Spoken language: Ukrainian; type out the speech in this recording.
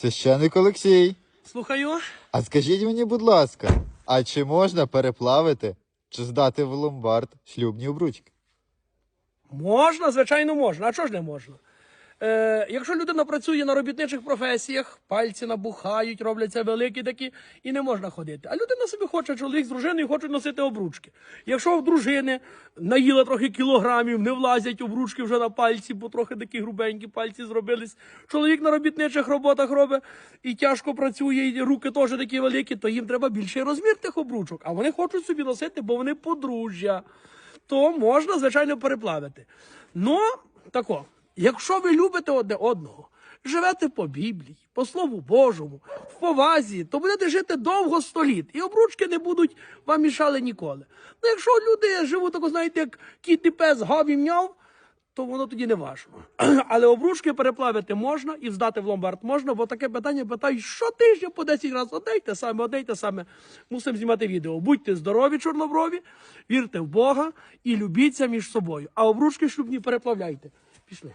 Священник Олексій, Слухаю. а скажіть мені, будь ласка, а чи можна переплавити чи здати в ломбард шлюбні обручки? Можна, звичайно, можна. А чого ж не можна? Е, якщо людина працює на робітничих професіях, пальці набухають, робляться великі такі, і не можна ходити. А людина собі хоче, чоловік з дружиною хочуть носити обручки. Якщо в дружини наїла трохи кілограмів, не влазять обручки вже на пальці, бо трохи такі грубенькі пальці зробились. Чоловік на робітничих роботах робить і тяжко працює, і руки теж такі великі, то їм треба більший розмір тих обручок. А вони хочуть собі носити, бо вони подружжя то можна, звичайно, переплавити. Ну, тако, якщо ви любите одне одного, живете по Біблії, по Слову Божому, в повазі, то будете жити довго сто літ, і обручки не будуть вам мішали ніколи. Ну, якщо люди живуть, тако, знаєте, як кіт і пес гав і м'яв, то воно тоді не важно. Але обручки переплавити можна і здати в ломбард можна, бо таке питання питають щотижня по 10 разів. Одне й те саме, одне й те саме. Мусимо знімати відео. Будьте здорові, чорноброві, вірте в Бога і любіться між собою. А обручки шлюбні переплавляйте. Пішли.